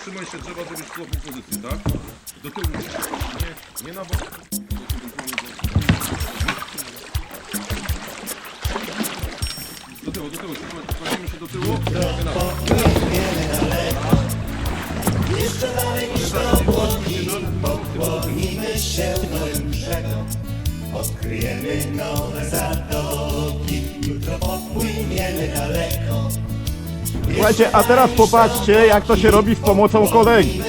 trzymaj się drzewa, żebyś złapał pozycję, tak? Do tyłu. Nie, nie na bok. Do tyłu, do tyłu, kładziemy się do tyłu. Prawie na bok. Pokłonimy się nowym brzegom, odkryjemy nowe zatoki. Jutro popłyniemy daleko, Słuchajcie, a teraz popatrzcie, jak to się robi z pomocą kolegi.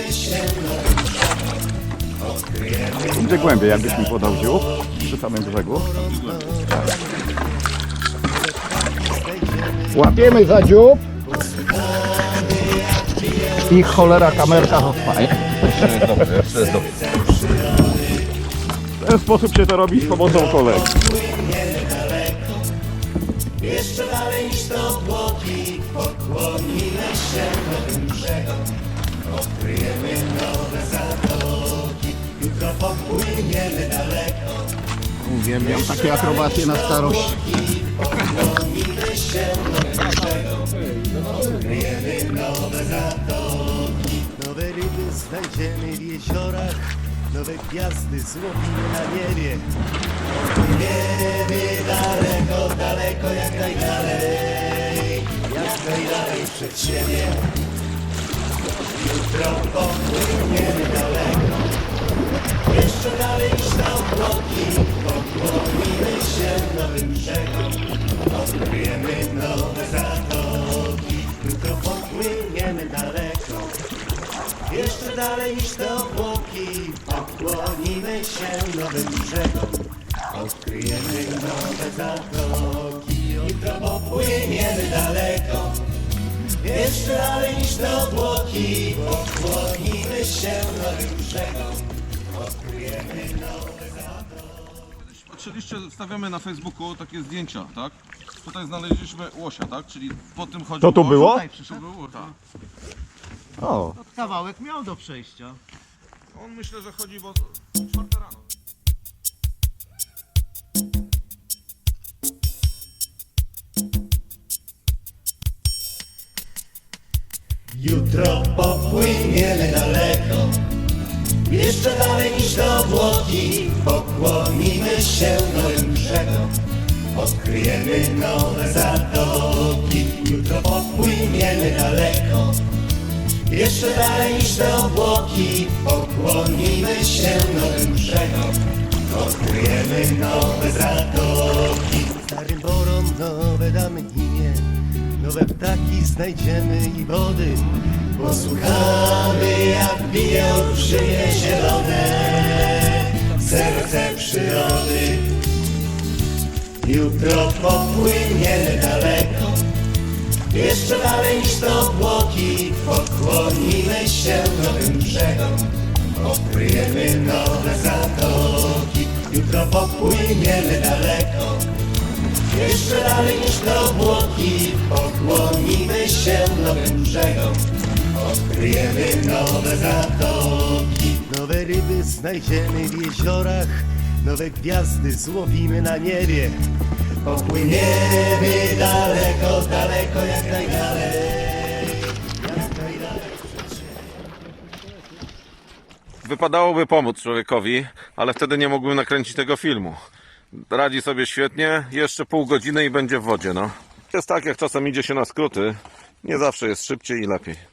Gdzie głębiej, jakbyś mi podał dziób przy samym brzegu. Łapiemy za dziób i cholera kamerka zostaje. W ten sposób się to robi z pomocą kolegi. Jeszcze dalej niż to obłoki. Pokłonimy się nowym brzegom, odkryjemy nowe zatoki. Jutro popłyniemy daleko, Uwielbiam takie akrobacje na starość. pokłonimy się nowym brzegom, odkryjemy nowe zatoki. Nowe ryby znajdziemy w jeziorach, nowe gwiazdy złowimy na niebie. Płyniemy daleko, daleko, siebie. Jutro popłyniemy daleko, jeszcze dalej niż na obłoki, pokłonimy się nowym brzegom, odkryjemy nowe zatoki. Jutro popłyniemy daleko, jeszcze dalej niż te obłoki, pokłonimy się nowym brzegom, odkryjemy nowe zatoki. Jutro popłyniemy jeszcze dalej niż te obłoki, pokłonimy się nowym brzegom, odkryjemy nowe zatoki. Patrzyliście, stawiamy na Facebooku takie zdjęcia, tak? Tutaj znaleźliśmy łosia, tak? Czyli po tym chodzi To tu było? Tutaj przyszło było, tak. O, Kawałek miał do przejścia. On myślę, że chodzi, bo Jutro popłyniemy daleko, jeszcze dalej niż te obłoki, pokłonimy się nowym brzegom, odkryjemy nowe zatoki. Jutro popłyniemy daleko, jeszcze dalej niż te obłoki, pokłonimy się nowym brzegom, odkryjemy nowe zatoki. Starym borom nowe damy nowe ptaki znajdziemy i wody. Posłuchamy jak bije olbrzymie zielone serce przyrody. Jutro popłyniemy daleko, jeszcze dalej niż te obłoki, pokłonimy się nowym brzegom, odkryjemy nowe zatoki. Jutro popłyniemy daleko, jeszcze dalej niż te obłoki, pokłonimy się nowym brzegom, odkryjemy nowe zatoki. Nowe ryby znajdziemy w jeziorach, nowe gwiazdy złowimy na niebie. Popłyniemy daleko, daleko, jak najdalej, jak najdalej. Wypadałoby pomóc człowiekowi, ale wtedy nie mógłbym nakręcić tego filmu. Radzi sobie świetnie, jeszcze pół godziny i będzie w wodzie, no. Jest tak, jak czasem idzie się na skróty, nie zawsze jest szybciej i lepiej.